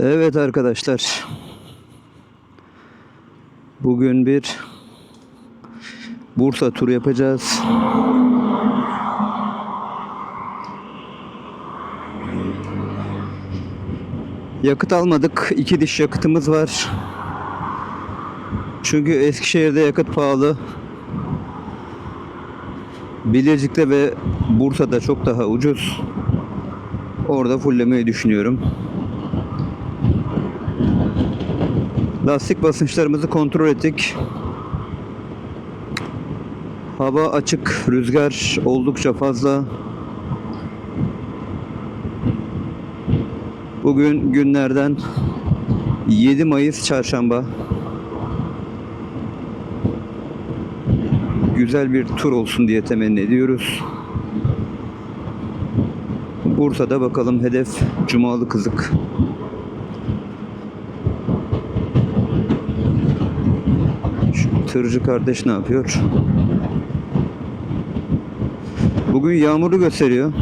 Evet arkadaşlar. Bugün bir Bursa turu yapacağız. Yakıt almadık. İki diş yakıtımız var. Çünkü Eskişehir'de yakıt pahalı. Bilecik'te ve Bursa'da çok daha ucuz. Orada fulllemeyi düşünüyorum. Lastik basınçlarımızı kontrol ettik. Hava açık, rüzgar oldukça fazla. Bugün günlerden 7 Mayıs çarşamba. Güzel bir tur olsun diye temenni ediyoruz. Bursa'da bakalım hedef Cumalı Kızık. Şu tırcı kardeş ne yapıyor? Bugün yağmurlu gösteriyor.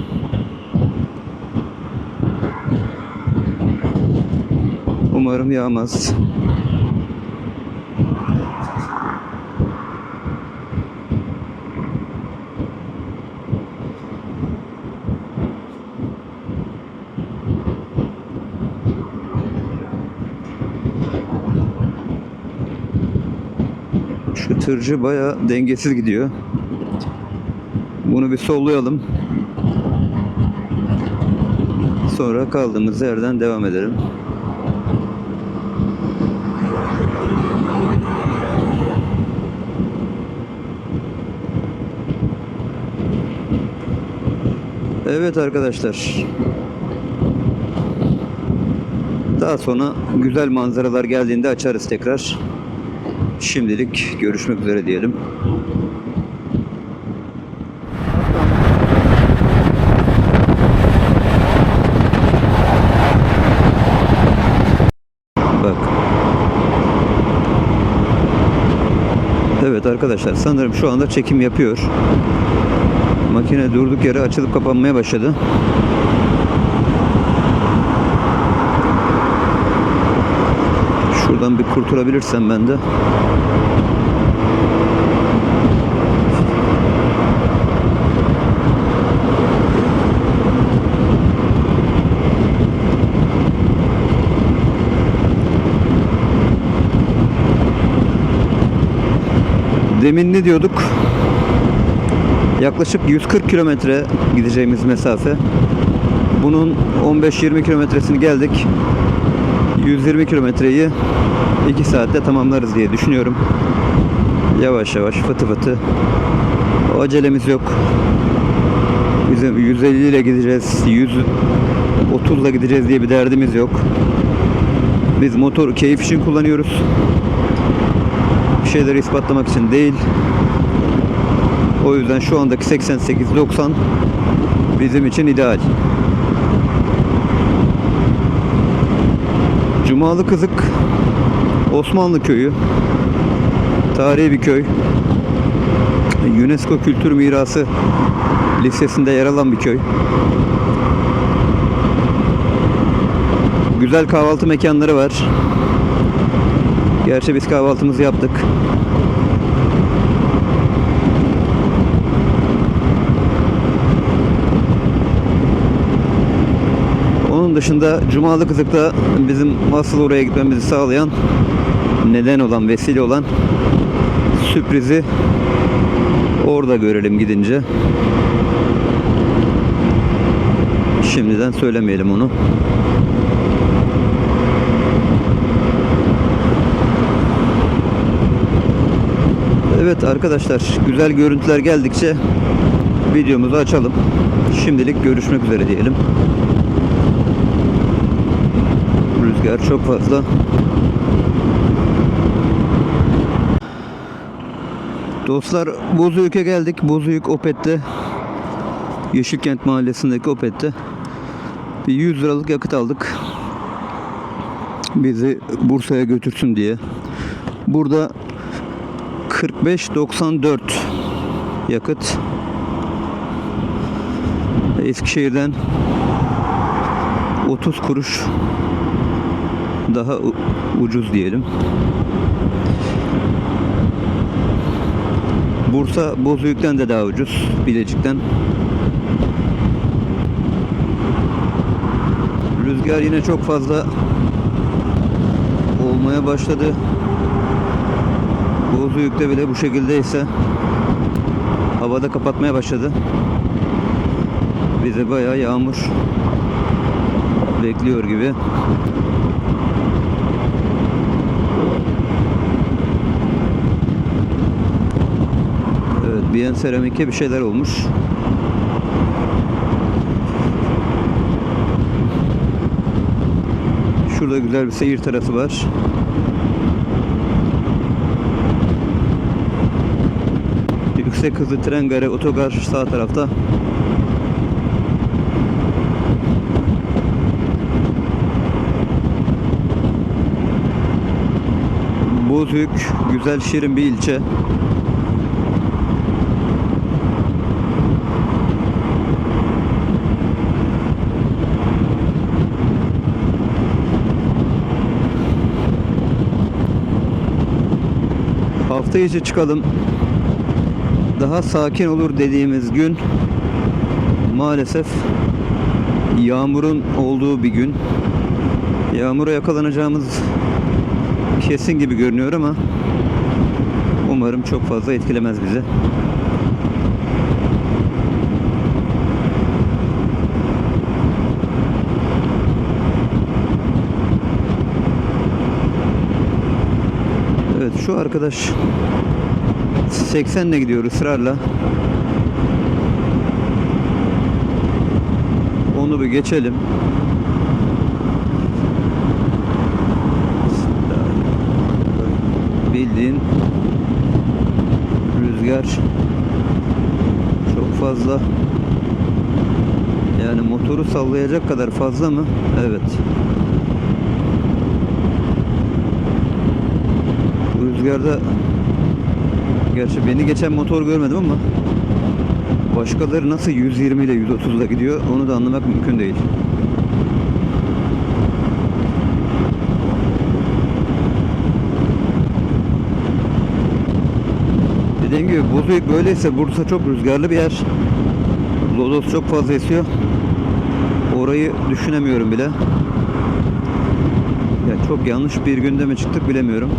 Umarım yağmaz. Tırcı baya dengesiz gidiyor. Bunu bir sollayalım. Sonra kaldığımız yerden devam edelim. Evet arkadaşlar. Daha sonra güzel manzaralar geldiğinde açarız tekrar. Şimdilik görüşmek üzere diyelim. Bak. Evet arkadaşlar sanırım şu anda çekim yapıyor. Makine durduk yere açılıp kapanmaya başladı. Şuradan bir kurtulabilirsem ben de. Demin ne diyorduk? Yaklaşık 140 kilometre gideceğimiz mesafe. Bunun 15-20 kilometresini geldik. 120 kilometreyi 2 saatte tamamlarız diye düşünüyorum. Yavaş yavaş fıtı fıtı. O acelemiz yok. Bizim 150 ile gideceğiz, 130 ile gideceğiz diye bir derdimiz yok. Biz motor keyif için kullanıyoruz. Bir şeyleri ispatlamak için değil. O yüzden şu andaki 88-90 bizim için ideal. Cumalı Kızık Osmanlı köyü. Tarihi bir köy. UNESCO Kültür Mirası listesinde yer alan bir köy. Güzel kahvaltı mekanları var. Gerçi biz kahvaltımızı yaptık. Dışında Cumalı Kızık'ta bizim asıl oraya gitmemizi sağlayan neden olan, vesile olan sürprizi orada görelim gidince. Şimdiden söylemeyelim onu. Evet arkadaşlar güzel görüntüler geldikçe videomuzu açalım. Şimdilik görüşmek üzere diyelim. Rüzgar çok fazla. Dostlar Bozüyük'e geldik. Bozüyük Opet'te Yeşilkent Mahallesi'ndeki Opet'te bir 100 liralık yakıt aldık. Bizi Bursa'ya götürsün diye. Burada 45.94 yakıt Eskişehir'den 30 kuruş daha ucuz diyelim. Bursa Bozüyük'ten de daha ucuz. Bilecik'ten. Rüzgar yine çok fazla olmaya başladı. Bozüyük'te bile bu şekildeyse havada kapatmaya başladı. Bize bayağı yağmur bekliyor gibi. BN Seramik'e bir şeyler olmuş. Şurada güzel bir seyir terası var. Yüksek hızlı tren garı otogar sağ tarafta. Bozüyük güzel şirin bir ilçe. Hafta içi çıkalım. Daha sakin olur dediğimiz gün maalesef yağmurun olduğu bir gün. Yağmura yakalanacağımız kesin gibi görünüyor ama umarım çok fazla etkilemez bizi. Evet şu arkadaş 80 ile gidiyor ısrarla. Onu bir geçelim. Bildiğin rüzgar çok fazla. Yani motoru sallayacak kadar fazla mı? Evet. Rüzgarda gerçi beni geçen motor görmedim ama başkaları nasıl 120 ile 130 ile gidiyor onu da anlamak mümkün değil. Dediğim gibi Bozüyük böyleyse Bursa çok rüzgarlı bir yer. Lodos çok fazla esiyor. Orayı düşünemiyorum bile. Ya çok yanlış bir günde mi çıktık bilemiyorum.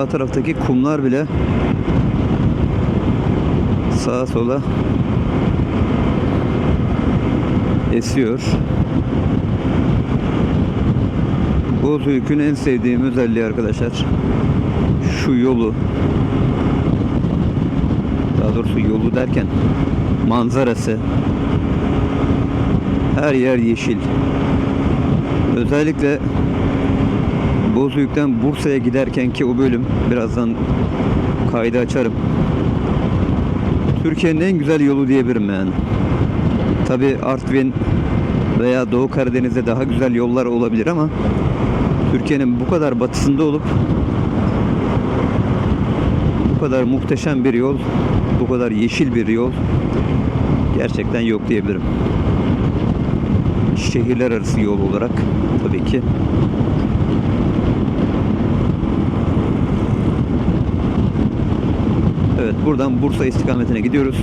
Sağ taraftaki kumlar bile sağa sola esiyor. Bozüyük'ün en sevdiğim özelliği arkadaşlar şu yolu daha doğrusu yolu derken manzarası her yer yeşil. Özellikle Bozüyük'ten Bursa'ya giderken ki o bölüm birazdan kaydı açarım. Türkiye'nin en güzel yolu diyebilirim yani. Tabi Artvin veya Doğu Karadeniz'de daha güzel yollar olabilir ama Türkiye'nin bu kadar batısında olup bu kadar muhteşem bir yol, bu kadar yeşil bir yol gerçekten yok diyebilirim. Şehirler arası yol olarak tabii ki. Buradan Bursa istikametine gidiyoruz.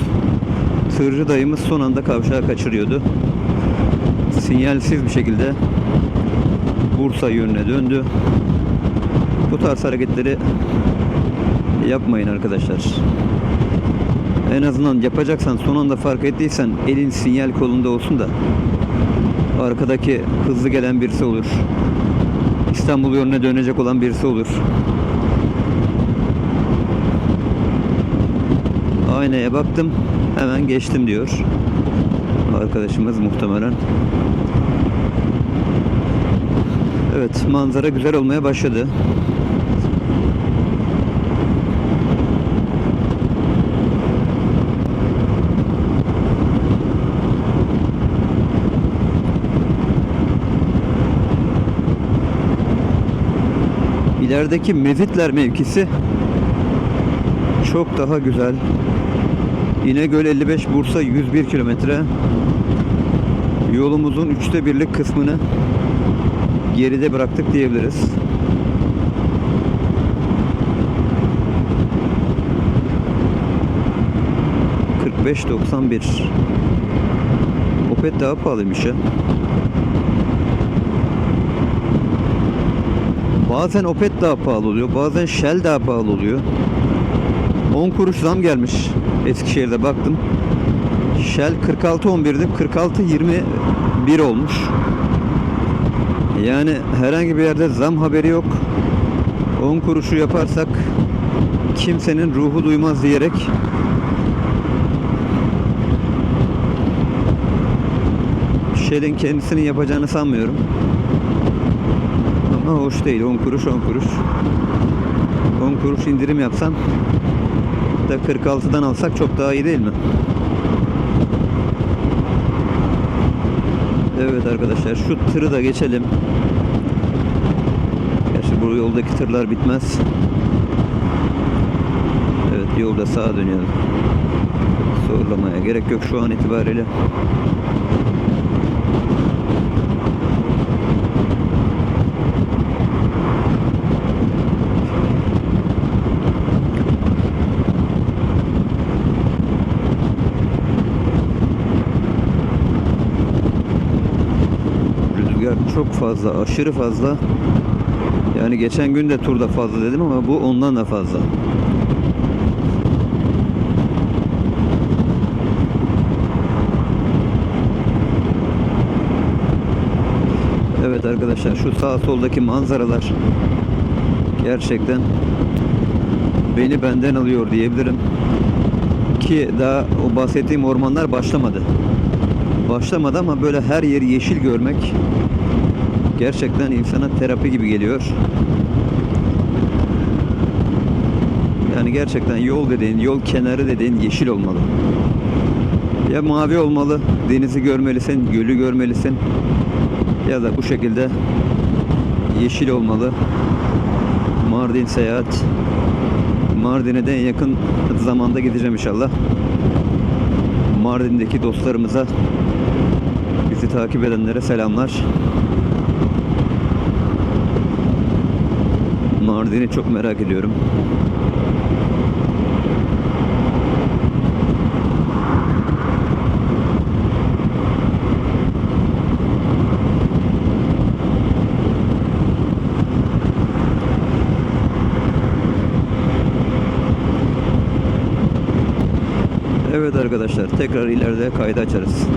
Tırcı dayımız son anda kavşağı kaçırıyordu. Sinyalsiz bir şekilde Bursa yönüne döndü. Bu tarz hareketleri yapmayın arkadaşlar. En azından yapacaksan son anda fark ettiysen elin sinyal kolunda olsun da arkadaki hızlı gelen birisi olur. İstanbul yönüne dönecek olan birisi olur. aynaya baktım hemen geçtim diyor. Arkadaşımız muhtemelen. Evet manzara güzel olmaya başladı. İlerideki Mezitler mevkisi çok daha güzel İnegöl 55 Bursa 101 kilometre. Yolumuzun üçte birlik kısmını geride bıraktık diyebiliriz. ...45.91 Opet daha pahalıymış ya. Bazen Opet daha pahalı oluyor. Bazen Shell daha pahalı oluyor. 10 kuruş zam gelmiş. Eskişehir'de baktım. Shell 46.11'di. 46.21 olmuş. Yani herhangi bir yerde zam haberi yok. 10 kuruşu yaparsak kimsenin ruhu duymaz diyerek Shell'in kendisini yapacağını sanmıyorum. Ama hoş değil. 10 kuruş 10 kuruş. 10 kuruş indirim yapsan da 46'dan alsak çok daha iyi değil mi? Evet arkadaşlar şu tırı da geçelim. Gerçi bu yoldaki tırlar bitmez. Evet yolda sağa dönüyorum. Zorlamaya gerek yok şu an itibariyle. Rüzgar çok fazla, aşırı fazla. Yani geçen gün de turda fazla dedim ama bu ondan da fazla. Evet arkadaşlar şu sağ soldaki manzaralar gerçekten beni benden alıyor diyebilirim. Ki daha o bahsettiğim ormanlar başlamadı. Başlamadı ama böyle her yeri yeşil görmek gerçekten insana terapi gibi geliyor. Yani gerçekten yol dediğin, yol kenarı dediğin yeşil olmalı. Ya mavi olmalı, denizi görmelisin, gölü görmelisin. Ya da bu şekilde yeşil olmalı. Mardin seyahat. Mardin'e de en yakın zamanda gideceğim inşallah. Mardin'deki dostlarımıza bizi takip edenlere selamlar. Mardin'i çok merak ediyorum. Evet arkadaşlar tekrar ileride kaydı açarız.